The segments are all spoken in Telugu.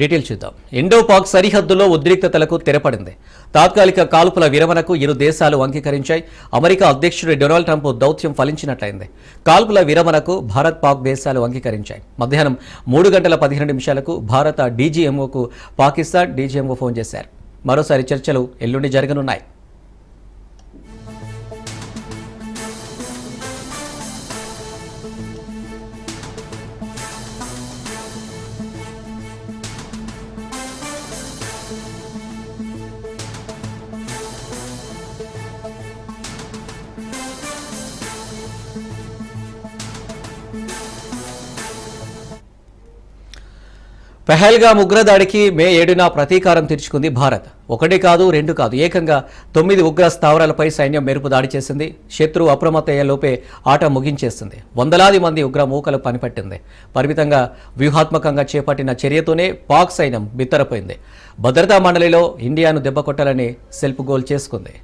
డీటెయిల్ చూద్దాం. ఇండో పాక్ సరిహద్దులో ఉద్రిక్తతలకు తెరపడింది. తాత్కాలిక కాల్పుల విరమణకు ఇరు దేశాలు అంగీకరించాయి. అమెరికా అధ్యక్షుడు డొనాల్డ్ ట్రంప్ దౌత్యం ఫలించినట్లయింది. కాల్పుల విరమణకు భారత్ పాక్ దేశాలు అంగీకరించాయి. మధ్యాహ్నం మూడు గంటల పదిహేను నిమిషాలకు భారత డీజీఎంఓకు పాకిస్తాన్ డీజీఎంఓ ఫోన్ చేశారు. మరోసారి చర్చలు ఎల్లుండి జరగనున్నాయి. పెహల్గా ఉగ్రదాడికి మే ఏడున ప్రతీకారం తీర్చుకుంది భారత్. ఒకటి కాదు రెండు కాదు ఏకంగా తొమ్మిది ఉగ్ర స్థావరాలపై సైన్యం మెరుపు దాడి చేసింది. శత్రువు అప్రమత్తయ్యేలోపే ఆట ముగించేసింది. వందలాది మంది ఉగ్ర మూకలు పనిపట్టింది. పరిమితంగా వ్యూహాత్మకంగా చేపట్టిన చర్యతోనే పాక్ సైన్యం బిత్తరపోయింది. భద్రతా మండలిలో ఇండియాను దెబ్బకొట్టాలని సెల్ఫ్ గోల్ చేసుకుంది.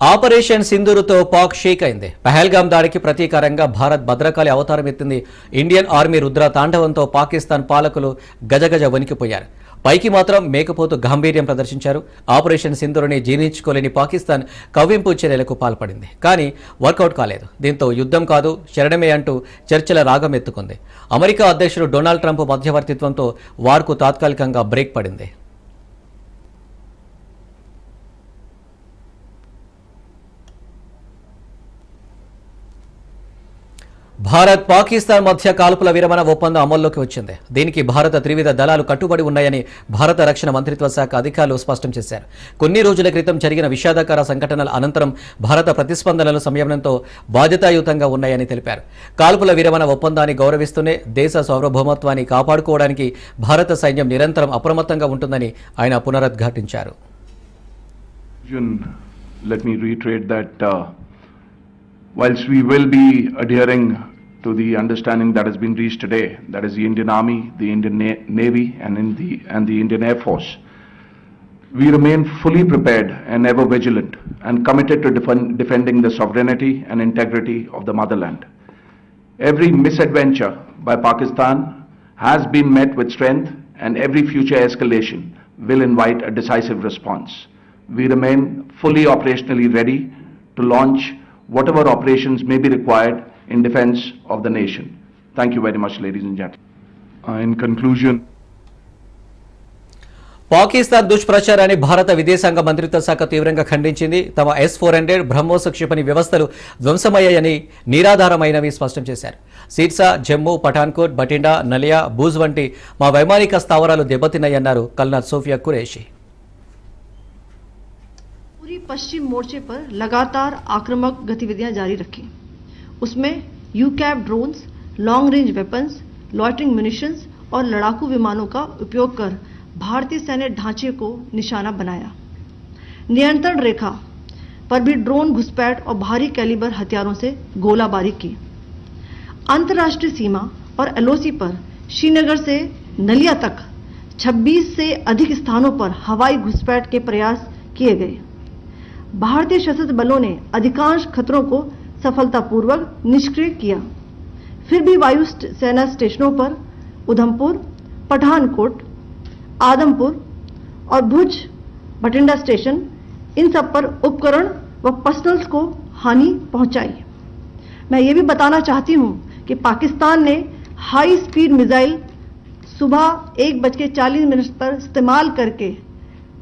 ఆపరేషన్ సింధూరుతో పాక్ షేక్ అయింది. పహల్గామ్ దాడికి ప్రతీకారంగా భారత్ భద్రకాళి అవతారం ఎత్తింది. ఇండియన్ ఆర్మీ రుద్ర తాండవంతో పాకిస్తాన్ పాలకులు గజగజ వణికిపోయారు. పైకి మాత్రం మేకపోతు గాంభీర్యం ప్రదర్శించారు. ఆపరేషన్ సింధూరుని జీర్ణించుకోలేని పాకిస్తాన్ కవ్వింపు చర్యలకు పాల్పడింది. కానీ వర్కౌట్ కాలేదు. దీంతో యుద్ధం కాదు శరణమే అంటూ చర్చల రాగం ఎత్తుకుంది. అమెరికా అధ్యక్షుడు డొనాల్డ్ ట్రంప్ మధ్యవర్తిత్వంతో వార్కు తాత్కాలికంగా బ్రేక్ పడింది. భారత్ పాకిస్తాన్ మధ్య కాల్పుల విరమణ ఒప్పందం అమల్లోకి వచ్చింది. దీనికి భారత త్రివిధ దళాలు కట్టుబడి ఉన్నాయని భారత రక్షణ మంత్రిత్వ శాఖ అధికారులు స్పష్టం చేశారు. కొన్ని రోజుల క్రితం జరిగిన విషాదకర సంఘటనల అనంతరం భారత ప్రతిస్పందనలు సంయమనంతో బాధ్యతాయుతంగా ఉన్నాయని తెలిపారు. కాల్పుల విరమణ ఒప్పందాన్ని గౌరవిస్తూనే దేశ సార్వభౌమత్వాన్ని కాపాడుకోవడానికి భారత సైన్యం నిరంతరం అప్రమత్తంగా ఉంటుందని ఆయన పునరుద్ఘాటించారు. Let me reiterate that uh, whilst we will be adhering to the understanding that has been reached today, that is the Indian Army, the Indian Na- Navy, and, in the, and the Indian Air Force, we remain fully prepared and ever vigilant and committed to defend, defending the sovereignty and integrity of the motherland. Every misadventure by Pakistan has been met with strength and every future escalation will invite a decisive response. We remain fully operationally ready to launch whatever operations may be required in defense of the nation. Thank you very much, ladies and gentlemen. Uh, in conclusion, Pakistan దుష్ప్రచారాన్ని భారత విదేశాంగ మంత్రిత్వ శాఖ తీవ్రంగా ఖండించింది తమ ఎస్ ఫోర్ హండ్రెడ్ బ్రహ్మోస్ క్షిపణి వ్యవస్థలు ధ్వంసమయ్యాయని నిరాధారమైనవి స్పష్టం చేశారు సిర్సా జమ్మూ పఠాన్కోట్ బటిండా నలియా బూజ్ వంటి మా వైమానిక స్థావరాలు దెబ్బతిన్నాయన్నారు కల్నాథ్ సోఫియా కురేషి पूरी पश्चिम मोर्चे पर लगातार आक्रामक गतिविधियां जारी रखी उसमें यू cap drones long range weapons loitering munitions और लड़ाकू विमानों का उपयोग कर भारतीय सैन्य ढांचे को निशाना बनाया। नियंत्रण रेखा पर भी ड्रोन घुसपैठ और भारी कैलिबर हथियारों से गोलाबारी की। अंतर्राष्ट्रीय सीमा और एलओसी पर श्रीनगर से नलिया तक 26 से अधिक स्थानों पर हवाई घुसपैठ के प्रयास किए गए। भारतीय सशस्त्र बलों ने अधिकांश खतरों को सफलतापूर्वक निष्क्रिय किया। फिर भी वायु सेना स्टेशनों पर उधमपुर, पठानकोट, आदमपुर और भुज बठिंडा स्टेशन, इन सब पर उपकरण व पर्सनल्स को हानि पहुंचाई। मैं ये भी बताना चाहती हूँ कि पाकिस्तान ने हाई स्पीड मिसाइल सुबह एक बज के चालीस मिनट पर इस्तेमाल करके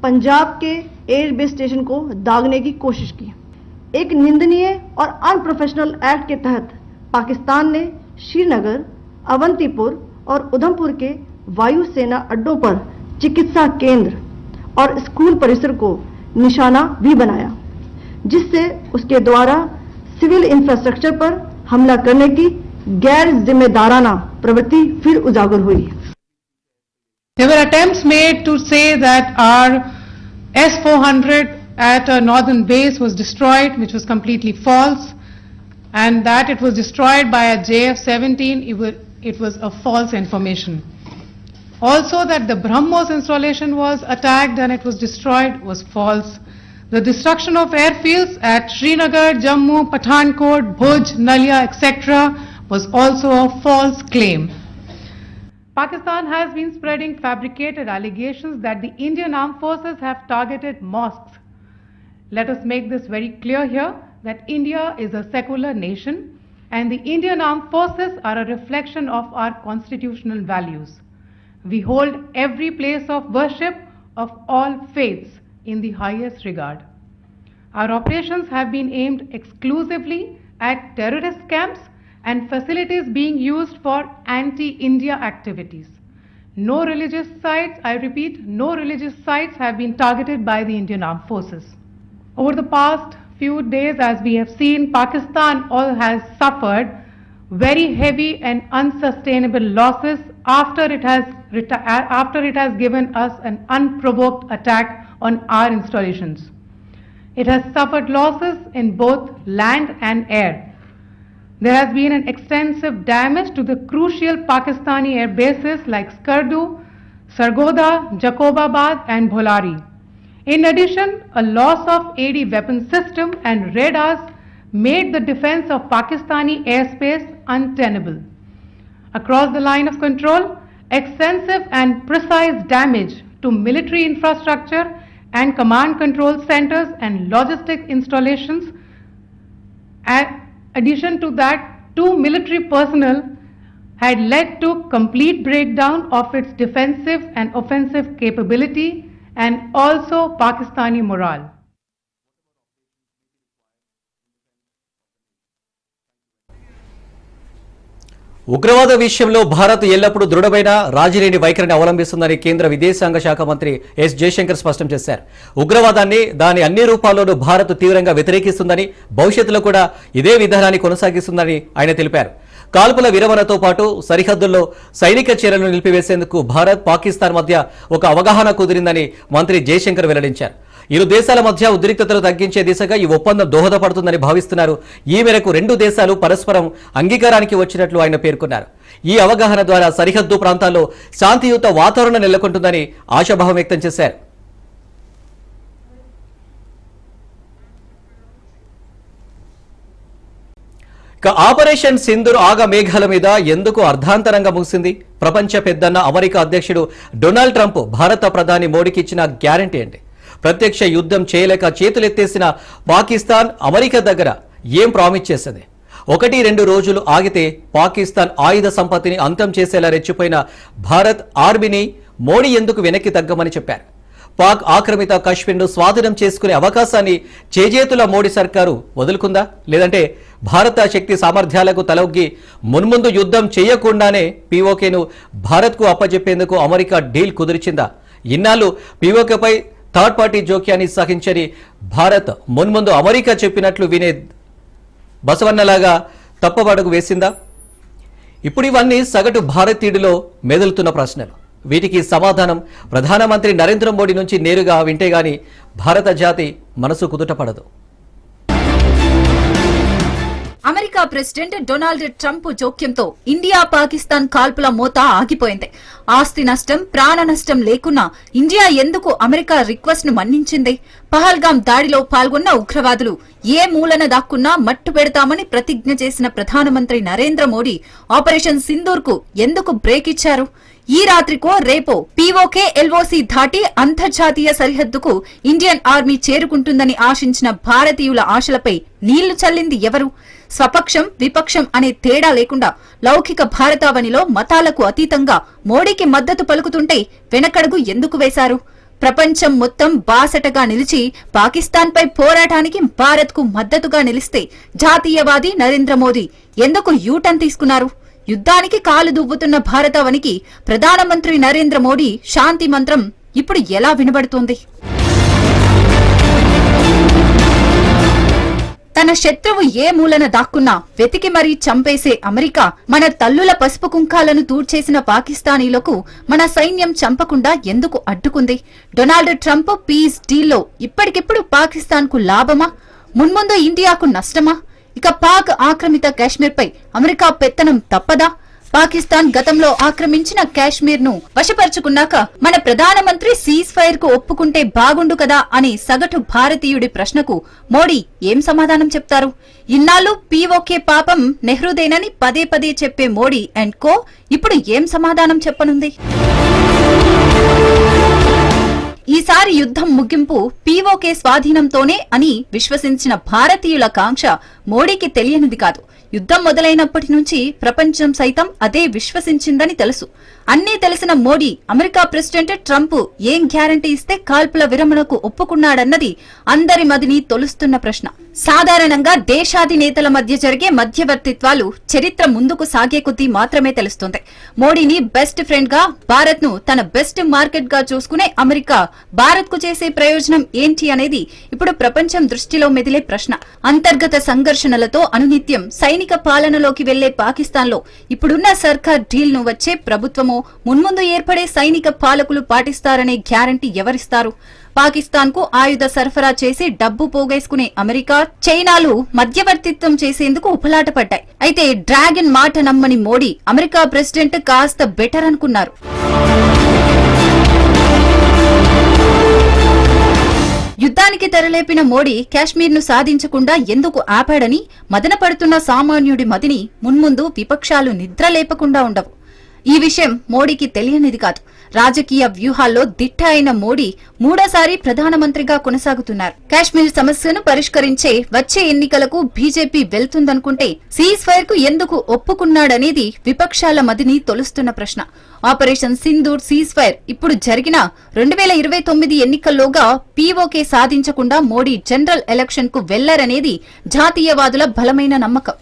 पंजाब के एयरबेस स्टेशन को दागने की कोशिश की। एक निंदनीय और अनप्रोफेशनल एक्ट के तहत पाकिस्तान ने श्रीनगर, अवंतीपुर और उधमपुर के वायुसेना अड्डों पर चिकित्सा केंद्र और स्कूल परिसर को निशाना भी बनाया, जिससे उसके द्वारा सिविल इंफ्रास्ट्रक्चर पर हमला करने की गैर जिम्मेदाराना प्रवृत्ति फिर उजागर हुई। There were attempts made to say that our S-400 at a northern base was destroyed, which was completely false, and that it was destroyed by a JF-17, it wa- it was a false information. Also that the BrahMos installation was attacked and it was destroyed was false. The destruction of airfields at Srinagar, Jammu, Pathankot, Bhuj, Nalia, etc. was also a false claim. Pakistan has been spreading fabricated allegations that the Indian armed forces have targeted mosques. Let us make this very clear here that India is a secular nation and the Indian armed forces are a reflection of our constitutional values. We hold every place of worship of all faiths in the highest regard. Our operations have been aimed exclusively at terrorist camps and facilities being used for anti-India activities. No religious sites, I repeat, no religious sites have been targeted by the Indian Armed Forces. Over the past few days, as we have seen, Pakistan all has suffered very heavy and unsustainable losses after it has after it has given us an unprovoked attack on our installations. It has suffered losses in both land and air. There has been an extensive damage to the crucial Pakistani air bases like Skardu, Sargoda, Jacobabad and Bholari. In addition, a loss of AD weapon system and radars made the defense of Pakistani airspace untenable. Across the line of control, extensive and precise damage to military infrastructure and command control centers and logistic installations in addition to that, two military personnel had led to complete breakdown of its defensive and offensive capability and also Pakistani morale. ఉగ్రవాద విషయంలో భారత్ ఎల్లప్పుడూ దృఢమైన రాజీలేని వైఖరిని అవలంబిస్తుందని కేంద్ర విదేశాంగ శాఖ మంత్రి ఎస్ జయశంకర్ స్పష్టం చేశారు ఉగ్రవాదాన్ని దాని అన్ని రూపాల్లోనూ భారత్ తీవ్రంగా వ్యతిరేకిస్తుందని భవిష్యత్తులో కూడా ఇదే విధానాన్ని కొనసాగిస్తుందని ఆయన తెలిపారు కాల్పుల విరమణతో పాటు సరిహద్దుల్లో సైనిక చర్యలను నిలిపివేసేందుకు భారత్ పాకిస్తాన్ మధ్య ఒక అవగాహన కుదిరిందని మంత్రి జయశంకర్ వెల్లడించారు. ఇరు దేశాల మధ్య ఉద్రిక్తతలు తగ్గించే దిశగా ఈ ఒప్పందం దోహదపడుతుందని భావిస్తున్నారు. ఈ మేరకు రెండు దేశాలు పరస్పరం అంగీకారానికి వచ్చినట్లు ఆయన పేర్కొన్నారు. ఈ అవగాహన ద్వారా సరిహద్దు ప్రాంతాల్లో శాంతియుత వాతావరణం నెలకొంటుందని ఆశాభావం వ్యక్తం చేశారు. ఆపరేషన్ సింధూర్ ఆగ మేఘాల మీద ఎందుకు అర్ధాంతరంగా ముగిసింది? ప్రపంచ పెద్దన్న అమెరికా అధ్యక్షుడు డొనాల్డ్ ట్రంప్ భారత ప్రధాని మోడీకి ఇచ్చిన గ్యారంటీ అండి ప్రత్యక్ష యుద్ధం చేయలేక చేతులెత్తేసిన పాకిస్తాన్ అమెరికా దగ్గర ఏం ప్రామిస్ చేసింది? ఒకటి రెండు రోజులు ఆగితే పాకిస్తాన్ ఆయుధ సంపత్తిని అంతం చేసేలా రెచ్చిపోయిన భారత్ ఆర్మీని మోడీ ఎందుకు వెనక్కి తగ్గమని చెప్పారు? పాక్ ఆక్రమిత కాశ్మీర్ను స్వాధీనం చేసుకునే అవకాశాన్ని చేజేతుల మోడీ సర్కారు వదులుకుందా? లేదంటే భారత శక్తి సామర్థ్యాలకు తలొగ్గి మున్ముందు యుద్ధం చేయకుండానే పీఓకేను భారత్కు అప్పజెప్పేందుకు అమెరికా డీల్ కుదిర్చిందా? ఇన్నాళ్ళు పీఓకేపై థర్డ్ పార్టీ జోక్యాన్ని సహించని భారత్ మున్ముందు అమెరికా చెప్పినట్లు వినే బసవన్నలాగా తప్పబడుగు వేసిందా? ఇప్పుడు ఇవన్నీ సగటు భారతీయుడిలో మెదులుతున్న ప్రశ్నలు. వీటికి సమాధానం ప్రధానమంత్రి నరేంద్ర మోడీ నుంచి నేరుగా వింటే గాని భారత జాతి మనసు కుదుటపడదు అమెరికా ప్రెసిడెంట్ డొనాల్డ్ ట్రంప్ జోక్యంతో ఇండియా పాకిస్తాన్ కాల్పుల మోత ఆగిపోయింది. ఆస్తి నష్టం ప్రాణ నష్టం లేకున్నా ఇండియా ఎందుకు అమెరికా రిక్వెస్ట్ను మన్నించింది? పహల్గాం దాడిలో పాల్గొన్న ఉగ్రవాదులు ఏ మూలన దాక్కున్నా మట్టు పెడతామని ప్రతిజ్ఞ చేసిన ప్రధానమంత్రి నరేంద్ర మోడీ ఆపరేషన్ సింధూర్కు ఎందుకు బ్రేక్ ఇచ్చారు ఈ రాత్రికో రేపో పీఓకే ఎల్ఓసి దాటి అంతర్జాతీయ సరిహద్దుకు ఇండియన్ ఆర్మీ చేరుకుంటుందని ఆశించిన భారతీయుల ఆశలపై నీళ్ళు చల్లింది ఎవరు? స్వపక్షం విపక్షం అనే తేడా లేకుండా లౌకిక భారతావనిలో మతాలకు అతీతంగా మోడీకి మద్దతు పలుకుతుంటే వెనకడుగు ఎందుకు వేశారు? ప్రపంచం మొత్తం బాసటగా నిలిచి పాకిస్తాన్పై పోరాటానికి భారత్కు మద్దతుగా నిలిస్తే జాతీయవాది నరేంద్ర మోదీ ఎందుకు యూటర్న్ తీసుకున్నారు? యుద్ధానికి కాలు దువ్వుతున్న భారతావనికి ప్రధానమంత్రి నరేంద్ర మోడీ శాంతి మంత్రం ఇప్పుడు ఎలా వినబడుతోంది? తన శత్రువు ఏ మూలన దాక్కున్నా వెతికి మరీ చంపేసే అమెరికా మన తల్లుల పసుపు కుంకాలను తూడ్చేసిన పాకిస్తానీలకు మన సైన్యం చంపకుండా ఎందుకు అడ్డుకుంది? డొనాల్డ్ ట్రంప్ పీస్ డీల్లో ఇప్పటికిప్పుడు పాకిస్తాన్కు లాభమా? మున్ముందు ఇండియాకు నష్టమా? ఇక పాక్ ఆక్రమిత కాశ్మీర్పై అమెరికా పెత్తనం తప్పదా? పాకిస్తాన్ గతంలో ఆక్రమించిన కాశ్మీర్ను వశపరుచుకున్నాక మన ప్రధానమంత్రి సీజ్ ఫైర్కు ఒప్పుకుంటే బాగుండు కదా అని సగటు భారతీయుడి ప్రశ్నకు మోడీ ఏం సమాధానం చెప్తారు? ఇన్నాళ్ళు పీఓకే పాపం నెహ్రూదేనని పదే పదే చెప్పే మోడీ అండ్ కో ఇప్పుడు ఏం సమాధానం చెప్పనుంది? ఈసారి యుద్ధం ముగింపు పీఓకే స్వాధీనంతోనే అని విశ్వసించిన భారతీయుల కాంక్ష మోడీకి తెలియనిది కాదు. యుద్ధం మొదలైనప్పటి నుంచి ప్రపంచం సైతం అదే విశ్వసించిందని తెలుసు. అన్నీ తెలిసిన మోడీ అమెరికా ప్రెసిడెంట్ ట్రంప్ ఏం గ్యారంటీ ఇస్తే కాల్పుల విరమణకు ఒప్పుకున్నాడన్నది అందరి మదిని తొలుస్తున్న ప్రశ్న. సాధారణంగా దేశాధినేతల మధ్య జరిగే మధ్యవర్తిత్వాలు చరిత్ర ముందుకు సాగే కొద్దీ మాత్రమే తెలుస్తుంది. మోడీని బెస్ట్ ఫ్రెండ్గా భారత్ను తన బెస్ట్ మార్కెట్గా చూసుకునే అమెరికా భారత్కు చేసే ప్రయోజనం ఏంటి అనేది ఇప్పుడు ప్రపంచం దృష్టిలో మెదిలే ప్రశ్న. అంతర్గత సంఘర్షణలతో అనునిత్యం సైనిక పాలనలోకి వెళ్ళే పాకిస్తాన్లో ఇప్పుడున్న సర్కార్ డీల్ను వచ్చే ప్రభుత్వము మున్ముందు ఏర్పడే సైనిక పాలకులు పాటిస్తారనే గ్యారంటీ ఎవరిస్తారు? పాకిస్తాన్కు ఆయుధ సరఫరా చేసి డబ్బు పోగేసుకునే అమెరికా చైనాలు మధ్యవర్తిత్వం చేసేందుకు ఉపలాటపడ్డాయి అయితే డ్రాగన్ మాట నమ్మని మోడీ అమెరికా ప్రెసిడెంట్ కాస్త బెటర్ అనుకున్నారు. యుద్ధానికి తెరలేపిన మోడీ కాశ్మీర్ను సాధించకుండా ఎందుకు ఆపాడని మదనపడుతున్న సామాన్యుడి మదిని మున్ముందు విపక్షాలు నిద్రలేపకుండా ఉండవు. ఈ విషయం మోడీకి తెలియనిది కాదు. రాజకీయ వ్యూహాల్లో దిట్ట అయిన మోడీ మూడోసారి ప్రధానమంత్రిగా కొనసాగుతున్నారు. కాశ్మీర్ సమస్యను పరిష్కరించే వచ్చే ఎన్నికలకు బీజేపీ వెళ్తుందనుకుంటే సీజ్ ఫైర్కు ఎందుకు ఒప్పుకున్నాడనేది విపక్షాల మదిని తొలుస్తున్న ప్రశ్న. ఆపరేషన్ సింధూర్ సీజ్ ఫైర్ ఇప్పుడు జరిగిన రెండు వేల ఇరవై తొమ్మిది ఎన్నికల్లోగా పీఓకే సాధించకుండా మోడీ జనరల్ ఎలక్షన్కు వెళ్ళరనేది జాతీయవాదుల బలమైన నమ్మకం.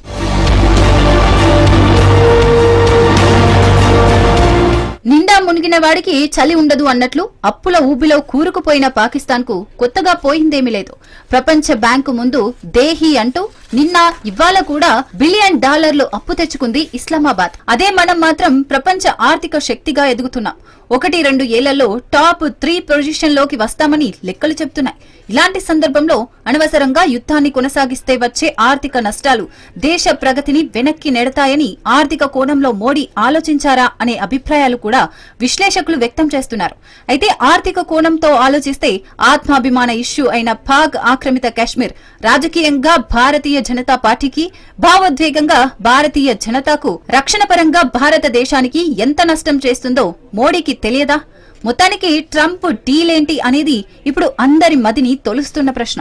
నిండా మునిగిన వాడికి చలి ఉండదు అన్నట్లు అప్పుల ఊబిలో కూరుకుపోయిన పాకిస్తాన్కు కొత్తగా పోయిందేమీ లేదు. ప్రపంచ బ్యాంకు ముందు దేహి అంటూ నిన్న ఇవాళ కూడా బిలియన్ డాలర్లు అప్పు తెచ్చుకుంది ఇస్లామాబాద్. అదే మనం మాత్రం ప్రపంచ ఆర్థిక శక్తిగా ఎదుగుతున్నాం ఒకటి రెండు ఏళ్ళలో టాప్ త్రీ పొజిషన్లోకి వస్తామని లెక్కలు చెప్తున్నాయి ఇలాంటి సందర్భంలో అనవసరంగా యుద్ధాన్ని కొనసాగిస్తే వచ్చే ఆర్థిక నష్టాలు దేశ ప్రగతిని వెనక్కి నెడతాయని ఆర్థిక కోణంలో మోడీ ఆలోచించారా అనే అభిప్రాయాలు కూడా విశ్లేషకులు వ్యక్తం చేస్తున్నారు. అయితే ఆర్థిక కోణంతో ఆలోచిస్తే ఆత్మాభిమాన ఇష్యూ అయిన పాక్ ఆక్రమిత కాశ్మీర్ రాజకీయంగా భారతీయ జనతా పార్టీకి భావోద్వేగంగా భారతీయ జనతాకు రక్షణ పరంగా భారతదేశానికి ఎంత నష్టం చేస్తుందో మోడీకి తెలియదా? మొత్తానికి ట్రంప్ డీలేంటి అనేది ఇప్పుడు అందరి మదిని తొలుస్తున్న ప్రశ్న.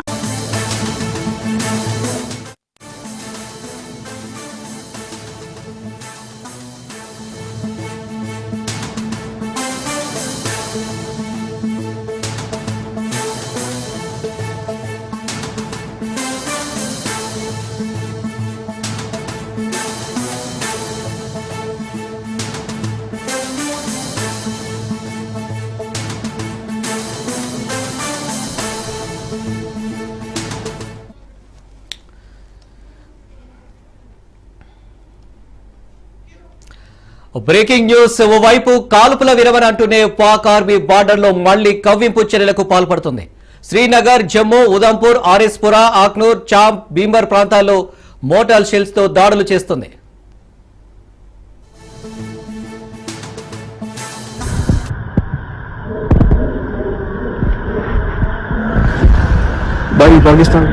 Breaking news. ఓవైపు కాల్పుల విరమణ అంటూనే పాక్ ఆర్మీ బార్డర్లో మళ్ళీ కవ్వింపు చర్యలకు పాల్పడుతుంది. శ్రీనగర్ జమ్మూ ఉదంపూర్ ఆర్ఎస్పురా ఆక్నూర్ చాంప్ భీంబర్ ప్రాంతాల్లో మోటార్ షెల్స్తో దాడులు చేస్తుంది. పాకిస్తాన్.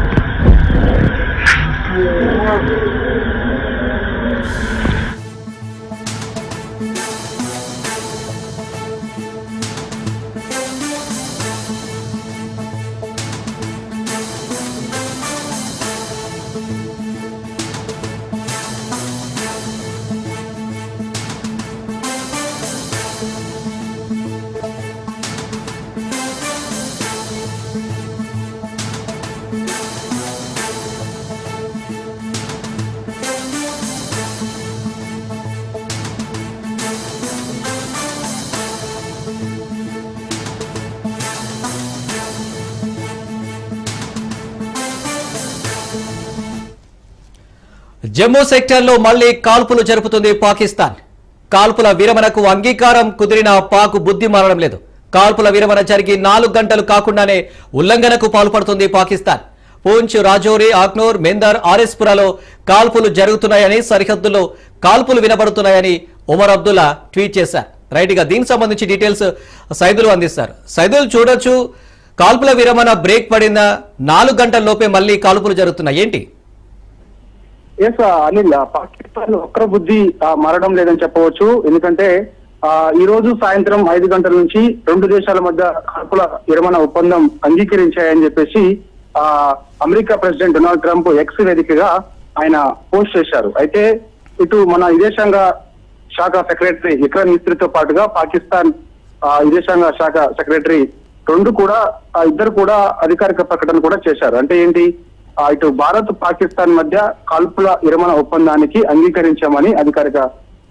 జమ్మూ సెక్టార్లో మళ్ళీ కాల్పులు జరుపుతుంది పాకిస్తాన్. కాల్పుల విరమణకు అంగీకారం కుదిరిన పాక్ బుద్ధి మారడం లేదు. కాల్పుల విరమణ జరిగి నాలుగు గంటలు కాకుండానే ఉల్లంఘనకు పాల్పడుతుంది పాకిస్తాన్. పూంచ్ రాజౌరి ఆక్నూర్ మెందర్ ఆర్ఎస్పురాలో కాల్పులు జరుగుతున్నాయని సరిహద్దులో కాల్పులు వినబడుతున్నాయని ఉమర్ అబ్దుల్లా ట్వీట్ చేశారు. రైట్గా దీనికి సంబంధించి డీటెయిల్స్ సైదులు అందిస్తారు. సైదులు చూడొచ్చు కాల్పుల విరమణ బ్రేక్ పడిందా నాలుగు గంటల లోపే మళ్ళీ కాల్పులు జరుగుతున్నాయి. ఏంటి? ఎస్ అనిల్ పాకిస్తాన్ ఒక్కర బుద్ధి మారడం లేదని చెప్పవచ్చు. ఎందుకంటే ఆ, ఈ రోజు సాయంత్రం ఐదు గంటల నుంచి రెండు దేశాల మధ్య కాకుల విరమణ ఒప్పందం అంగీకరించాయని చెప్పేసి ఆ America president Donald Trump X వేదికగా ఆయన పోస్ట్ చేశారు. అయితే ఇటు మన విదేశాంగ శాఖ సెక్రటరీ విక్రమ్ మిస్త్రితో పాటుగా పాకిస్తాన్ ఆ, విదేశాంగ శాఖ సెక్రటరీ రెండు కూడా ఇద్దరు కూడా అధికారిక ప్రకటన కూడా చేశారు. అంటే ఏంటి? ఇటు భారత్ పాకిస్తాన్ మధ్య కాల్పుల విరమణ ఒప్పందానికి అంగీకరించామని అధికారిక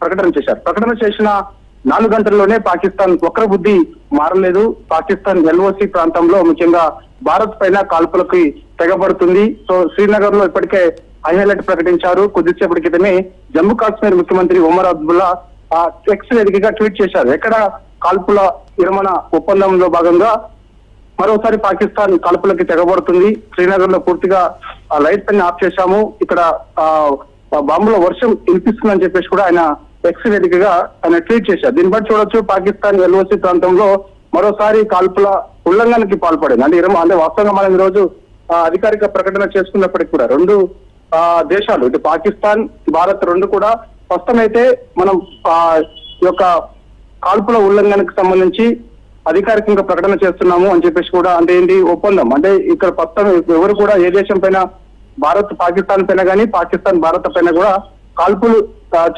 ప్రకటన చేశారు. ప్రకటన చేసిన నాలుగు గంటల్లోనే పాకిస్తాన్ వక్ర బుద్ధి మారలేదు. పాకిస్తాన్ ఎల్ఓసి ప్రాంతంలో ముఖ్యంగా భారత్ పైన కాల్పులకి తెగబడుతుంది. సో శ్రీనగర్లో ఇప్పటికే హైలైట్ ప్రకటించారు. కొద్దిసేపటి క్రితమే జమ్మూ కాశ్మీర్ ముఖ్యమంత్రి ఉమర్ అబ్దుల్లా ఎక్స్ వేదికగా ట్వీట్ చేశారు. ఎక్కడ కాల్పుల విరమణ ఒప్పందంలో భాగంగా మరోసారి పాకిస్తాన్ కాల్పులకి తెగబడుతుంది. శ్రీనగర్లో పూర్తిగా ఆ లైట్స్ అన్ని ఆఫ్ చేశాము. ఇక్కడ బాంబుల వర్షం వినిపిస్తుందని చెప్పేసి కూడా ఆయన ఎక్స్ వేదికగా ఆయన ట్వీట్ చేశారు. దీన్ని బట్టి చూడొచ్చు పాకిస్తాన్ ఎల్ఓసి ప్రాంతంలో మరోసారి కాల్పుల ఉల్లంఘనకి పాల్పడింది. అంటే ఇరవై అంటే వాస్తవంగా మనం ఈ రోజు అధికారిక ప్రకటన చేసుకున్నప్పటికీ కూడా రెండు ఆ, దేశాలు ఇటు పాకిస్తాన్ భారత్ రెండు కూడా స్పష్టమైతే మనం ఆ ఈ యొక్క కాల్పుల ఉల్లంఘనకు సంబంధించి అధికారికంగా ప్రకటన చేస్తున్నాము అని చెప్పేసి కూడా అంటే ఏంటి ఒప్పందం. అంటే ఇక్కడ కొత్త ఎవరు కూడా ఏ దేశం పైన భారత్ పాకిస్తాన్ పైన కానీ పాకిస్తాన్ భారత్ పైన కూడా కాల్పులు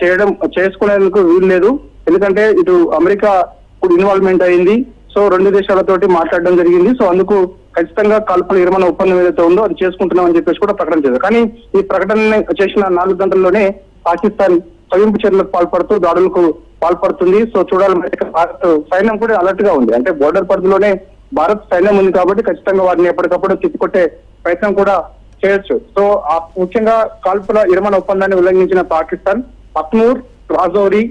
చేయడం చేసుకునేందుకు వీలు లేదు. ఎందుకంటే ఇటు అమెరికా ఇన్వాల్వ్మెంట్ అయింది. సో రెండు దేశాలతోటి మాట్లాడడం జరిగింది. సో అందుకు ఖచ్చితంగా కాల్పులు నిర్మాణ ఒప్పందం ఏదైతే ఉందో అది చేసుకుంటున్నామని చెప్పేసి కూడా ప్రకటన చేశారు. కానీ ఈ ప్రకటన చేసిన నాలుగు గంటల్లోనే పాకిస్తాన్ స్వయంపు చర్యలకు పాల్పడుతూ దాడులకు పాల్పడుతుంది. సో చూడాలి మరి భారత్ సైన్యం కూడా అలర్ట్గా ఉంది. అంటే బోర్డర్ పరిధిలోనే భారత్ సైన్యం ఉంది కాబట్టి ఖచ్చితంగా వారిని ఎప్పటికప్పుడు తిప్పికొట్టే ప్రయత్నం కూడా చేయొచ్చు. సో ఆ ముఖ్యంగా కాల్పుల విరమణ ఒప్పందాన్ని ఉల్లంఘించిన పాకిస్తాన్ అక్నూర్ రాజౌరి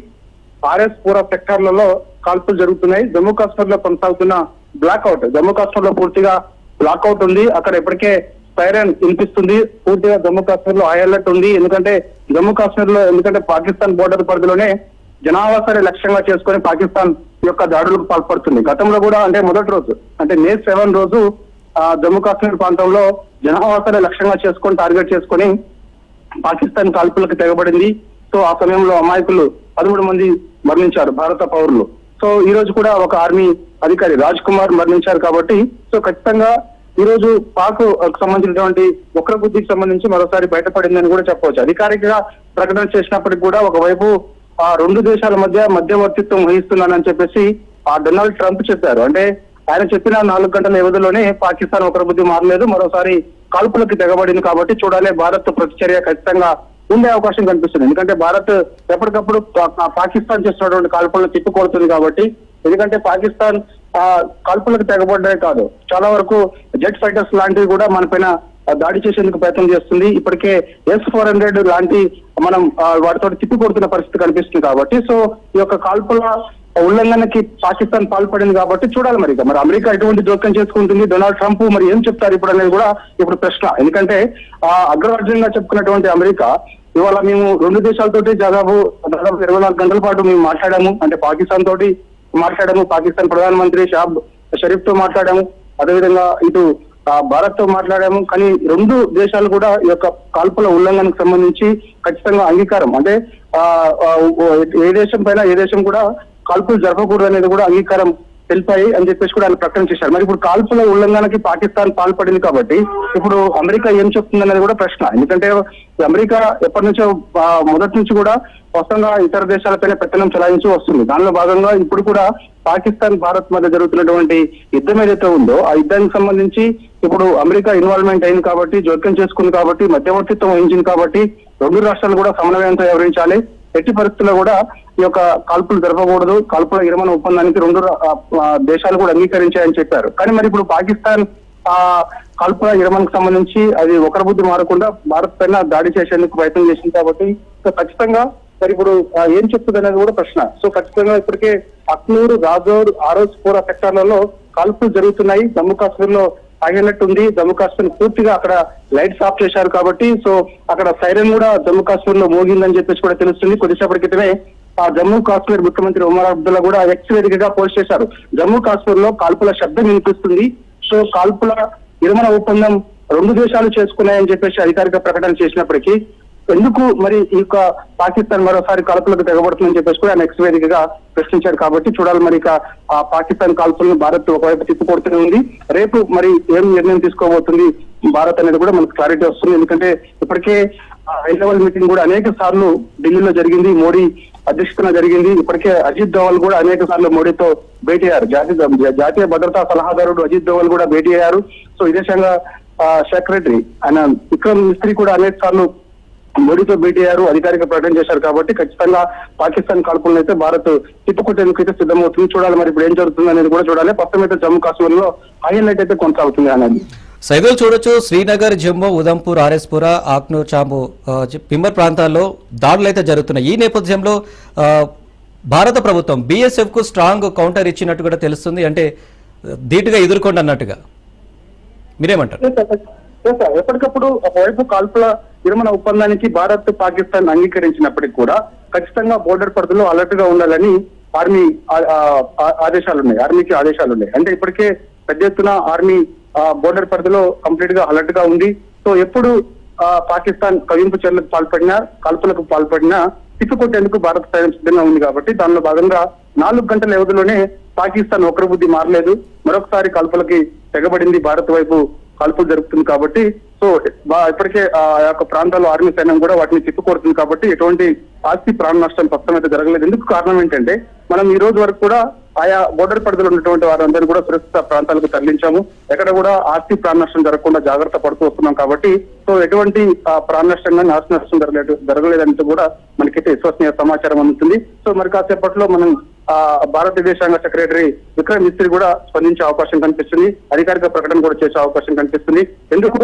ఆర్ఎస్ పూరా సెక్టార్లలో కాల్పులు జరుగుతున్నాయి. జమ్మూ కాశ్మీర్లో కొనసాగుతున్న బ్లాక్అవుట్ జమ్మూ కాశ్మీర్లో పూర్తిగా బ్లాక్అవుట్ ఉంది. అక్కడ ఇప్పటికే సైరన్ వినిపిస్తుంది. పూర్తిగా జమ్మూ కాశ్మీర్లో హై అలర్ట్ ఉంది. ఎందుకంటే జమ్మూ కాశ్మీర్లో ఎందుకంటే పాకిస్తాన్ బోర్డర్ పరిధిలోనే జనావాసాన్ని లక్ష్యంగా చేసుకొని పాకిస్తాన్ యొక్క దాడులకు పాల్పడుతుంది. గతంలో కూడా అంటే మొదటి రోజు అంటే మే సెవెన్ రోజు ఆ, జమ్మూ కాశ్మీర్ ప్రాంతంలో జనావాసాన్ని లక్ష్యంగా చేసుకొని టార్గెట్ చేసుకొని పాకిస్తాన్ కాల్పులకు తెగబడింది. సో ఆ సమయంలో అమాయకులు పదమూడు మంది మరణించారు భారత పౌరులు. సో ఈ రోజు కూడా ఒక ఆర్మీ అధికారి రాజ్ కుమార్ మరణించారు కాబట్టి సో ఖచ్చితంగా ఈ రోజు పాక్ సంబంధించినటువంటి వక్ర బుద్ధికి సంబంధించి మరోసారి బయటపడిందని కూడా చెప్పవచ్చు. అధికారికంగా ప్రకటన చేసినప్పటికీ కూడా ఒకవైపు ఆ రెండు దేశాల మధ్య మధ్యవర్తిత్వం వహిస్తున్నానని చెప్పేసి ఆ డొనాల్డ్ ట్రంప్ చెప్పారు. అంటే ఆయన చెప్పిన నాలుగు గంటల వ్యవధిలోనే పాకిస్తాన్ ఒకరి బుద్ధి మారలేదు. మరోసారి కాల్పులకు తెగబడింది కాబట్టి చూడాలి. భారత్ ప్రతిచర్య ఖచ్చితంగా ఉండే అవకాశం కనిపిస్తుంది. ఎందుకంటే భారత్ ఎప్పటికప్పుడు పాకిస్తాన్ చేస్తున్నటువంటి కాల్పులను తిప్పికొడుతుంది కాబట్టి ఎందుకంటే పాకిస్తాన్ ఆ కాల్పులకు తెగబడ్డే కాదు. చాలా వరకు జెట్ ఫైటర్స్ లాంటివి కూడా మన పైన దాడి చేసేందుకు ప్రయత్నం చేస్తుంది. ఇప్పటికే ఎస్ ఫోర్ హండ్రెడ్ లాంటి మనం వాటితో తిప్పి కొడుతున్న పరిస్థితి కనిపిస్తుంది కాబట్టి సో ఈ యొక్క కాల్పుల ఉల్లంఘనకి పాకిస్తాన్ పాల్పడింది కాబట్టి చూడాలి మరి మరి అమెరికా ఎటువంటి జోక్యం చేసుకుంటుంది? డొనాల్డ్ ట్రంప్ మరి ఏం చెప్తారు ఇప్పుడు అనేది కూడా ఇప్పుడు ప్రశ్న. ఎందుకంటే ఆ అగ్రవర్జంగా చెప్పుకున్నటువంటి అమెరికా ఇవాళ మేము రెండు దేశాలతోటి దాదాపు దాదాపు ఇరవై నాలుగు గంటల పాటు మేము మాట్లాడాము. అంటే పాకిస్తాన్ తోటి మాట్లాడాము. పాకిస్తాన్ ప్రధానమంత్రి షాబ్ షరీఫ్తో మాట్లాడాము. అదేవిధంగా ఇటు భారత్తో మాట్లాడాము. కానీ రెండు దేశాలు కూడా ఈ యొక్క కాల్పుల ఉల్లంఘనకు సంబంధించి ఖచ్చితంగా అంగీకారం. అంటే ఆ, ఏ దేశం పైన ఏ దేశం కూడా కాల్పులు జరపకూడదు అనేది కూడా అంగీకారం తెలిపాయి అని చెప్పేసి కూడా ఆయన ప్రకటన చేశారు. మరి ఇప్పుడు కాల్పుల ఉల్లంఘనకి పాకిస్తాన్ పాల్పడింది కాబట్టి ఇప్పుడు అమెరికా ఏం చెప్తుంది అనేది కూడా ప్రశ్న. ఎందుకంటే అమెరికా ఎప్పటి నుంచో మొదటి నుంచి కూడా స్పష్టంగా ఇతర దేశాలపైన పెత్తనం చెలాయించి వస్తుంది. దానిలో భాగంగా ఇప్పుడు కూడా పాకిస్తాన్ భారత్ మధ్య జరుగుతున్నటువంటి యుద్ధం ఏదైతే ఉందో ఆ యుద్ధానికి సంబంధించి ఇప్పుడు అమెరికా ఇన్వాల్వ్మెంట్ అయింది కాబట్టి జోక్యం చేసుకుంది కాబట్టి మధ్యవర్తిత్వం వహించింది కాబట్టి రెండు రాష్ట్రాలు కూడా సమన్వయంతో వ్యవహరించాలి. ఎట్టి పరిస్థితుల్లో కూడా ఈ యొక్క కాల్పులు జరపకూడదు. కాల్పుల విరమణ ఒప్పందానికి రెండు దేశాలు కూడా అంగీకరించాయని చెప్పారు. కానీ మరి ఇప్పుడు పాకిస్తాన్ ఆ కాల్పుల విరమణకు సంబంధించి అది ఒకరి బుద్ధి మారకుండా భారత్ పైన దాడి చేసేందుకు ప్రయత్నం చేసింది కాబట్టి సో ఖచ్చితంగా మరి ఇప్పుడు ఏం చెప్తుంది అనేది కూడా ప్రశ్న. సో ఖచ్చితంగా ఇప్పటికే అక్నూరు రాజోర్ ఆరోజ్ పూర సెక్టార్లలో కాల్పులు జరుగుతున్నాయి. జమ్మూ కాశ్మీర్లో ఆగినట్టుంది జమ్మూ కాశ్మీర్ పూర్తిగా అక్కడ లైట్స్ ఆఫ్ చేశారు కాబట్టి సో అక్కడ సైరన్ కూడా జమ్మూ కాశ్మీర్లో మోగిందని చెప్పేసి కూడా తెలుస్తుంది. కొద్దిసేపటి క్రితమే ఆ జమ్మూ కాశ్మీర్ ముఖ్యమంత్రి ఉమర్ అబ్దుల్లా కూడా ఎక్స్ వేదికగా పోస్ట్ చేశారు. జమ్మూ కాశ్మీర్లో కాల్పుల శబ్దం వినిపిస్తుంది. సో కాల్పుల విరమణ ఒప్పందం రెండు దేశాలు చేసుకున్నాయని చెప్పేసి అధికారిక ప్రకటన చేసినప్పటికీ ఎందుకు మరి ఈ యొక్క పాకిస్తాన్ మరోసారి కాల్పులకు తెగబడుతుందని చెప్పేసి కూడా ఆయన ఎక్స్ వేదికగా ప్రశ్నించారు కాబట్టి చూడాలి మరి ఇక ఆ పాకిస్తాన్ కాల్పులను భారత్ ఒకవైపు తిప్పుకొడుతూనే ఉంది. రేపు మరి ఏం నిర్ణయం తీసుకోబోతుంది భారత్ అనేది కూడా మనకు క్లారిటీ వస్తుంది. ఎందుకంటే ఇప్పటికే హై లెవెల్ మీటింగ్ కూడా అనేక సార్లు ఢిల్లీలో జరిగింది మోడీ అధ్యక్షతన జరిగింది. ఇప్పటికే అజిత్ దోవల్ కూడా అనేక సార్లు మోడీతో భేటీ అయ్యారు. జాతీయ జాతీయ భద్రతా సలహాదారుడు అజిత్ దోవల్ కూడా భేటీ అయ్యారు. సో విదేశాంగ ఆ, సెక్రటరీ ఆయన విక్రమ్ మిస్త్రీ కూడా అనేక సార్లు మోడీతో భేటీ అయ్యారు అధికారిక ప్రకటన చేశారు కాబట్టి ఖచ్చితంగా పాకిస్తాన్ కాల్పులను అయితే భారత్ తిప్పుకొట్టేందుకు అయితే సిద్ధమవుతుంది. చూడాలి మరి ఇప్పుడు ఏం జరుగుతుంది అనేది కూడా చూడాలి. ప్రస్తుతం అయితే జమ్మూ కాశ్మీర్లో హైలైట్ అయితే కొనసాగుతుంది అనేది సైదులు చూడొచ్చు శ్రీనగర్ జమ్మూ ఉదంపూర్ ఆర్ఎస్పుర ఆక్నూర్ చాంబు పిమ్మర్ ప్రాంతాల్లో దాడులు అయితే జరుగుతున్నాయి. ఈ నేపథ్యంలో భారత ప్రభుత్వం బీఎస్ఎఫ్కు స్ట్రాంగ్ కౌంటర్ ఇచ్చినట్టు కూడా తెలుస్తుంది. అంటే ధీటుగా ఎదుర్కోండి అన్నట్టుగా మీరేమంటారు Yes, ఎప్పటికప్పుడు ఒకవైపు కాల్పుల విరమణ ఒప్పందానికి భారత్ పాకిస్తాన్ అంగీకరించినప్పటికీ కూడా ఖచ్చితంగా బోర్డర్ పరిధిలో అలర్ట్గా ఉండాలని ఆర్మీ ఆదేశాలు ఉన్నాయి ఆర్మీకి ఆదేశాలు ఉన్నాయి అంటే ఇప్పటికే పెద్ద ఎత్తున ఆర్మీ బోర్డర్ పరిధిలో కంప్లీట్గా అలర్ట్గా ఉంది. సో ఎప్పుడు పాకిస్తాన్ కవింపు చర్యలకు పాల్పడినా కాల్పులకు పాల్పడినా తిప్పికొట్టేందుకు భారత సైన్యం సిద్ధంగా ఉంది కాబట్టి దానిలో భాగంగా నాలుగు గంటల వ్యవధిలోనే పాకిస్తాన్ ఒకరి బుద్ధి మారలేదు. మరొకసారి కాల్పులకి తెగబడింది భారత్ వైపు కాల్పులు జరుగుతుంది కాబట్టి సో బా- ఇప్పటికే ఆ యొక్క ప్రాంతాల్లో ఆర్మీ సైన్యం కూడా వాటిని తిప్పికొడుతుంది కాబట్టి ఎటువంటి ఆస్తి ప్రాణ నష్టం ప్రస్తుతం అయితే జరగలేదు. ఎందుకు కారణం ఏంటంటే మనం ఈ రోజు వరకు కూడా ఆయా బోర్డర్ పరిధిలో ఉన్నటువంటి వారందరినీ కూడా సురక్షిత ప్రాంతాలకు తరలించాము. ఎక్కడ కూడా ఆస్తి ప్రాణ నష్టం జరగకుండా జాగ్రత్త పడుతూ వస్తున్నాం కాబట్టి సో ఎటువంటి ఆ, ప్రాణ నష్టం కానీ ఆస్తి నష్టం జరగలేదు జరగలేదంటూ కూడా మనకైతే విశ్వసనీయ సమాచారం అందుతుంది. సో మరి కాసేపట్లో మనం భారత విదేశాంగ సెక్రటరీ విక్రమ్ మిస్త్రీ కూడా స్పందించే అవకాశం కనిపిస్తుంది. అధికారిక ప్రకటన కూడా చేసే అవకాశం కనిపిస్తుంది. ఎందుకు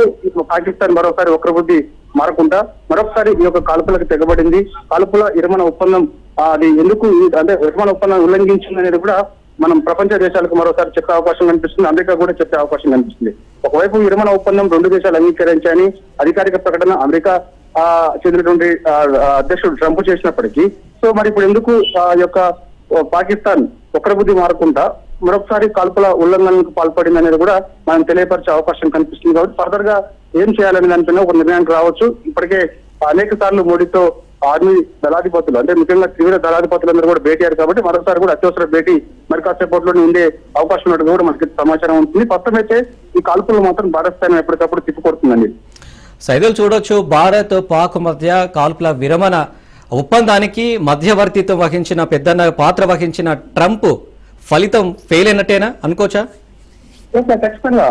పాకిస్తాన్ మరోసారి వక్రబుద్ధి మారకుండా మరొకసారి ఈ యొక్క కాల్పులకు తెగబడింది? కాల్పుల విరమణ ఒప్పందం అది ఎందుకు అంటే విరమణ ఒప్పందం ఉల్లంఘించింది అనేది కూడా మనం ప్రపంచ దేశాలకు మరోసారి చెప్పే అవకాశం కనిపిస్తుంది. అమెరికా కూడా చెప్పే అవకాశం కనిపిస్తుంది. ఒకవైపు విరమణ ఒప్పందం రెండు దేశాలు అంగీకరించాయని అధికారిక ప్రకటన అమెరికా ఆ, చెందినటువంటి అధ్యక్షుడు ట్రంప్ చేసినప్పటికీ. సో మరి ఇప్పుడు ఎందుకు ఆ యొక్క పాకిస్తాన్ ఒకరి బుద్ధి మారకుండా మరొకసారి కాల్పుల ఉల్లంఘనకు పాల్పడింది అనేది కూడా మనం తెలియపరిచే అవకాశం కనిపిస్తుంది కాబట్టి ఫర్దర్గా ఏం చేయాలనే దానిపైన ఒక నిర్ణయానికి రావచ్చు. ఇప్పటికే అనేక సార్లు మోడీతో ఆర్మీ దళాధిపతులు అంటే ముఖ్యంగా తీవ్ర దళాధిపతులందరూ కూడా భేటీ అయ్యారు కాబట్టి మరోసారి కూడా అత్యవసర భేటీ మరి కాసేపట్లోనే ఉండే అవకాశం ఉన్నట్టు కూడా మనకి సమాచారం ఉంటుంది. ప్రస్తుతం అయితే ఈ కాల్పులు మాత్రం భారత సైన్యం ఎప్పటికప్పుడు తిప్పుకొడుతుందండి. సైదులు చూడొచ్చు భారత్ పాక్ మధ్య కాల్పుల విరమణ ఒప్పందానికి మధ్యవర్తిత్వం వహించిన పెద్దన్న పాత్ర వహించిన ట్రంప్ ఫలితం ఫెయిల్ అయినట్టేనా? అనుకోవచ్చా? ఖచ్చితంగా.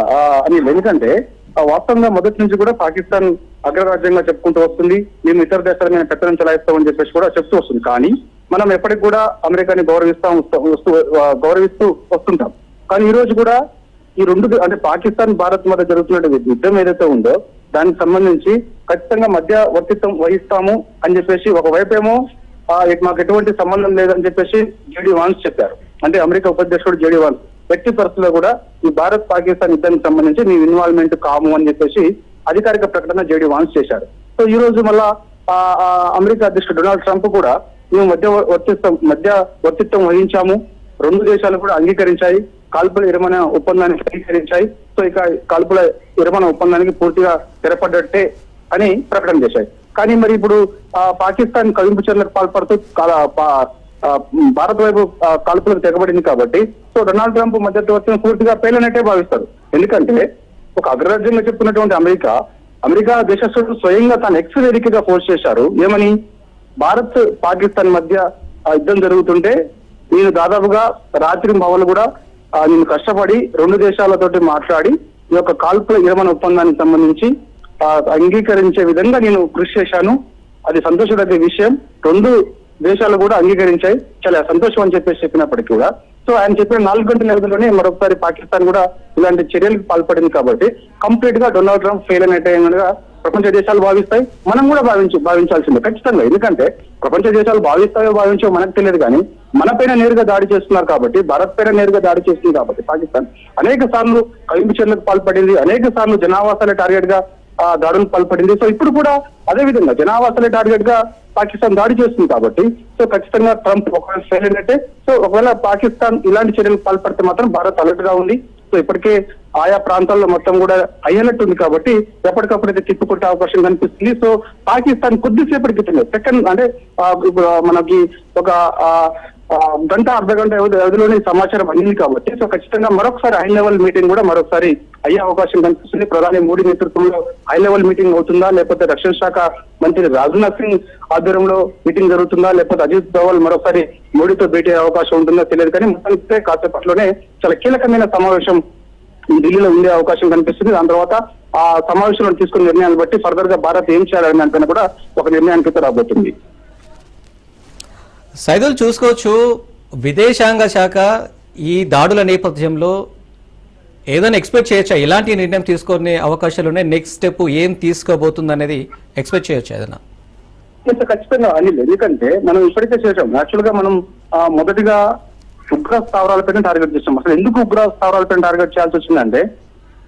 ఎందుకంటే ఆ, వాస్తవంగా మొదటి నుంచి కూడా పాకిస్తాన్ అగ్రరాజ్యంగా చెప్పుకుంటూ వస్తుంది. మేము ఇతర దేశాల మీద పెత్తనం చలాయిస్తామని చెప్పేసి కూడా చెప్తూ వస్తుంది. కానీ మనం ఎప్పటికి కూడా అమెరికాని గౌరవిస్తాం వస్తూ గౌరవిస్తూ వస్తుంటాం. కానీ ఈ రోజు కూడా ఈ రెండు అంటే పాకిస్తాన్ భారత్ మధ్య జరుగుతున్న యుద్ధం ఏదైతే ఉందో దానికి సంబంధించి ఖచ్చితంగా మధ్యవర్తిత్వం వహిస్తాము అని చెప్పేసి ఒకవైపు ఏమో మాకు ఎటువంటి సంబంధం లేదని చెప్పేసి జేడీ వాన్స్ చెప్పారు. అంటే అమెరికా ఉపాధ్యక్షుడు జేడీ వాన్స్. వ్యక్తి పరిస్థితిలో కూడా ఈ భారత్ పాకిస్తాన్ యుద్ధానికి సంబంధించి మీ ఇన్వాల్వ్మెంట్ కాము అని చెప్పేసి అధికారిక ప్రకటన జేడీ వాన్స్ చేశారు. సో ఈ రోజు మళ్ళా అమెరికా అధ్యక్షుడు డొనాల్డ్ ట్రంప్ కూడా మేము మధ్య వర్తిత్వం మధ్య వర్తిత్వం వహించాము. రెండు దేశాలు కూడా అంగీకరించాయి. కాల్పుల విరమణ ఒప్పందానికి అంగీకరించాయి. సో ఇక కాల్పుల విరమణ ఒప్పందానికి పూర్తిగా తెరపడ్డట్టే అని ప్రకటన చేశాయి. కానీ మరి ఇప్పుడు ఆ, పాకిస్తాన్ కవింపు చర్యలకు పాల్పడుతూ భారత్ వైపు కాల్పులకు తెగబడింది కాబట్టి సో డొనాల్డ్ ట్రంప్ మధ్యవర్తిని పూర్తిగా పేలనట్టే భావిస్తారు. ఎందుకంటే ఒక అగ్రరాజ్యంగా చెప్పుకున్నటువంటి అమెరికా అమెరికా దేశస్థుడు స్వయంగా తాను ఎక్స్ వేదికగా ఫోర్స్ చేశారు. ఏమని? భారత్ పాకిస్తాన్ మధ్య ఆ, యుద్ధం జరుగుతుంటే నేను దాదాపుగా రాత్రి భవన్లు కూడా నేను కష్టపడి రెండు దేశాలతోటి మాట్లాడి ఈ యొక్క కాల్పుల విరమణ ఒప్పందానికి సంబంధించి అంగీకరించే విధంగా నేను కృషి చేశాను. అది సంతోషదగ్గ విషయం. రెండు దేశాలు కూడా అంగీకరించాయి. చాలా సంతోషం అని చెప్పేసి చెప్పినప్పటికీ కూడా. సో ఆయన చెప్పిన నాలుగు గంటల వ్యవధిలోనే మరొకసారి పాకిస్తాన్ కూడా ఇలాంటి చర్యలకు పాల్పడింది కాబట్టి కంప్లీట్గా డొనాల్డ్ ట్రంప్ ఫెయిల్ అయినట్టుగా ప్రపంచ దేశాలు భావిస్తాయి మనం కూడా భావించ భావించాల్సిందే ఖచ్చితంగా. ఎందుకంటే ప్రపంచ దేశాలు భావిస్తాయో భావించో మనకు తెలియదు కానీ మన పైన నేరుగా దాడి చేస్తున్నారు కాబట్టి భారత్ పైన నేరుగా దాడి చేస్తుంది కాబట్టి పాకిస్తాన్. అనేక సార్లు కవింపు చర్యలకు పాల్పడింది అనేక సార్లు జనావాసాల టార్గెట్గా దాడులు పాల్పడింది. సో ఇప్పుడు కూడా అదే విధంగా జనావాసాల టార్గెట్గా పాకిస్తాన్ దాడి చేస్తుంది కాబట్టి సో ఖచ్చితంగా ట్రంప్ ఒకవేళ ఫెయిల్ అయినట్టే సో ఒకవేళ పాకిస్తాన్ ఇలాంటి చర్యలు పాల్పడితే మాత్రం భారత్ అలర్ట్గా ఉంది. సో ఇప్పటికే ఆయా ప్రాంతాల్లో మొత్తం కూడా అయ్యేనట్టుంది కాబట్టి ఎప్పటికప్పుడు అయితే తిప్పుకుంటే అవకాశం కనిపిస్తుంది. సో పాకిస్తాన్ కొద్దిసేపటి క్రితమే సెకండ్ అంటే ఇప్పుడు మనకి ఒక ఆ, గంట అర్ధ గంట వ్యవధిలోనే సమాచారం అందింది కాబట్టి సో ఖచ్చితంగా మరొకసారి హై లెవెల్ మీటింగ్ కూడా మరొకసారి అయ్యే అవకాశం కనిపిస్తుంది. ప్రధాని మోడీ నేతృత్వంలో హై లెవెల్ మీటింగ్ అవుతుందా లేకపోతే రక్షణ శాఖ మంత్రి రాజ్నాథ్ సింగ్ ఆధ్వర్యంలో మీటింగ్ జరుగుతుందా లేకపోతే అజిత్ దోవల్ మరొకసారి మోడీతో భేటీ అయ్యే అవకాశం ఉంటుందో తెలియదు కానీ మొత్తానికి కాసేపట్లోనే చాలా కీలకమైన సమావేశం ఢిల్లీలో ఉండే అవకాశం కనిపిస్తుంది. దాని తర్వాత ఆ సమావేశంలో తీసుకున్న నిర్ణయాన్ని బట్టి ఫర్దర్గా భారత్ ఏం చేయాలనే దానిపైన కూడా ఒక నిర్ణయానికి అయితే రాబోతుంది. సైదులు చూసుకోవచ్చు. విదేశాంగ శాఖ ఈ దాడుల నేపథ్యంలో ఏదైనా ఎక్స్పెక్ట్ చేయొచ్చా? ఎలాంటి నిర్ణయం తీసుకునే అవకాశాలు ఉన్నాయి? నెక్స్ట్ స్టెప్ ఏం తీసుకోబోతుంది అనేది ఎక్స్పెక్ట్ చేయొచ్చా ఏదైనా? ఇంత ఖచ్చితంగా అనిల్ ఎందుకంటే మనం ఇప్పటికే చేసాం యాక్చువల్గా మనం మొదటిగా ఉగ్ర స్థావరాలపైన టార్గెట్ చేసాం అసలు ఎందుకు ఉగ్ర స్థావరాలపైన టార్గెట్ చేయాల్సి వచ్చిందంటే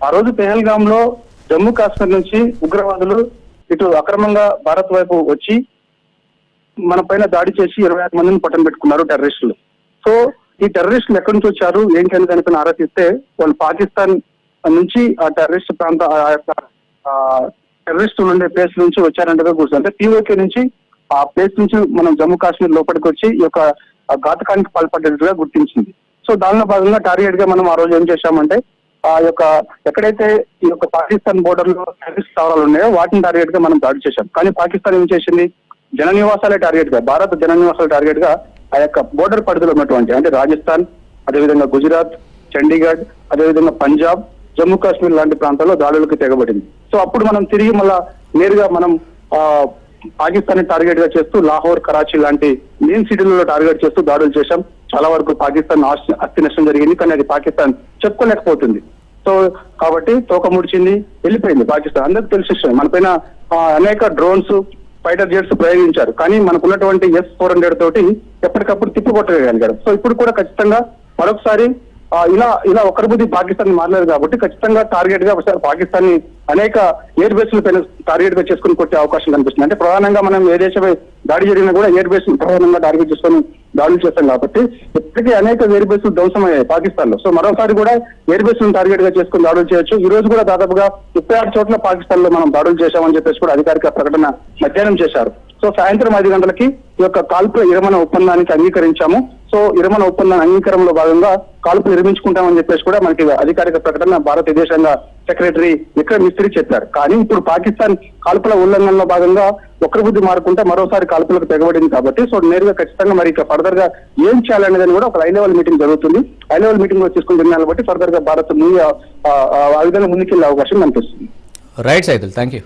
ఆ రోజు పెహల్గామ్లో జమ్మూ కాశ్మీర్ నుంచి ఉగ్రవాదులు ఇటు అక్రమంగా భారత్ వైపు వచ్చి మన పైన దాడి చేసి ఇరవై ఆరు మందిని పట్టణ పెట్టుకున్నారు టెర్రరిస్టులు సో ఈ టెర్రరిస్టులు ఎక్కడి నుంచి వచ్చారు? ఏంటి అని దానిపైన ఆరా తీస్తే వాళ్ళు పాకిస్తాన్ నుంచి ఆ టెర్రరిస్ట్ ప్రాంత ఆ యొక్క టెర్రరిస్టులు ఉండే ప్లేస్ నుంచి వచ్చారంటగా కూర్చో అంటే పీఓకే నుంచి ఆ ప్లేస్ నుంచి మనం జమ్మూ కాశ్మీర్ లోపలికి వచ్చి ఈ యొక్క ఘాతకానికి పాల్పడ్డట్టుగా గుర్తించింది. సో దానిలో భాగంగా టార్గెట్గా మనం ఆ రోజు ఏం చేశామంటే ఆ యొక్క ఎక్కడైతే ఈ యొక్క పాకిస్తాన్ బోర్డర్లో టెర్రరిస్ట్ స్థావరాలు ఉన్నాయో వాటిని టార్గెట్గా మనం దాడి చేశాం. కానీ పాకిస్తాన్ ఏం చేసింది? జన నివాసాలే టార్గెట్గా భారత జన నివాసాల టార్గెట్గా ఆ యొక్క బోర్డర్ పరిధిలో ఉన్నటువంటి అంటే రాజస్థాన్ అదేవిధంగా గుజరాత్ చండీగఢ్ అదేవిధంగా పంజాబ్ జమ్మూ కాశ్మీర్ లాంటి ప్రాంతాల్లో దాడులకు తెగబడింది. సో అప్పుడు మనం తిరిగి మళ్ళా నేరుగా మనం ఆ పాకిస్తాన్ టార్గెట్గా చేస్తూ లాహోర్ కరాచీ లాంటి మెయిన్ సిటీలలో టార్గెట్ చేస్తూ దాడులు చేశాం. చాలా వరకు పాకిస్తాన్ అస్తి నష్టం జరిగింది కానీ అది పాకిస్తాన్ చెప్పుకోలేకపోతుంది. సో కాబట్టి తోక ముడిచింది వెళ్ళిపోయింది పాకిస్తాన్. అందరికి తెలిసి మన పైన అనేక డ్రోన్స్ ఫైటర్ జెట్స్ ప్రయోగించారు. కానీ మనకున్నటువంటి ఎస్ ఫోర్ హండ్రెడ్ తోటి ఎప్పటికప్పుడు తిప్పికొట్టగలిగారు. సో ఇప్పుడు కూడా ఖచ్చితంగా మరొకసారి ఇలా ఇలా ఒకరి బుద్ధి పాకిస్తాన్ మారలేదు కాబట్టి ఖచ్చితంగా టార్గెట్గా ఒకసారి పాకిస్తాన్ని అనేక ఎయిర్ బేస్ పైన టార్గెట్గా చేసుకుని కొట్టే అవకాశం కనిపిస్తుంది. అంటే ప్రధానంగా మనం ఏ దేశమే దాడి జరిగినా కూడా ఎయిర్ బేస్ ప్రధానంగా టార్గెట్ చేసుకొని దాడులు చేస్తాం కాబట్టి ఇప్పటికీ అనేక ఎయిర్ బేస్ ధ్వంసమయ్యాయి పాకిస్తాన్లో సో మరోసారి కూడా ఎయిర్ బేస్ టార్గెట్గా చేసుకుని దాడులు చేయొచ్చు. ఈ రోజు కూడా దాదాపుగా ముప్పై ఆరు చోట్ల పాకిస్తాన్లో మనం దాడులు చేశామని చెప్పేసి కూడా అధికారిక ప్రకటన మధ్యాహ్నం చేశారు. సో సాయంత్రం ఐదు గంటలకి ఈ యొక్క కాల్పుల విరమణ ఒప్పందానికి అంగీకరించాము. సో విరమణ ఒప్పందం అంగీకారంలో భాగంగా కాల్పులు విరమించుకుంటామని చెప్పేసి కూడా మనకి అధికారిక ప్రకటన భారత విదేశాంగ సెక్రటరీ విక్రమ్ మిస్త్రీ చెప్పారు. కానీ ఇప్పుడు పాకిస్తాన్ కాల్పుల ఉల్లంఘనలో భాగంగా ఒకరి బుద్ధి మారుకుంటే మరోసారి కాల్పులకు తెగబడింది కాబట్టి సో నేరుగా ఖచ్చితంగా మరి ఇక ఫర్దర్గా ఏం చేయాలనేది కూడా ఒక హై లెవెల్ మీటింగ్ జరుగుతుంది. హై లెవెల్ మీటింగ్లో తీసుకుని నిర్ణయాలు బట్టి ఫర్దర్గా భారత్ ముందు ఆ- విధంగా ముందుకెళ్ళే అవకాశం కనిపిస్తుంది. Right Saidul thank you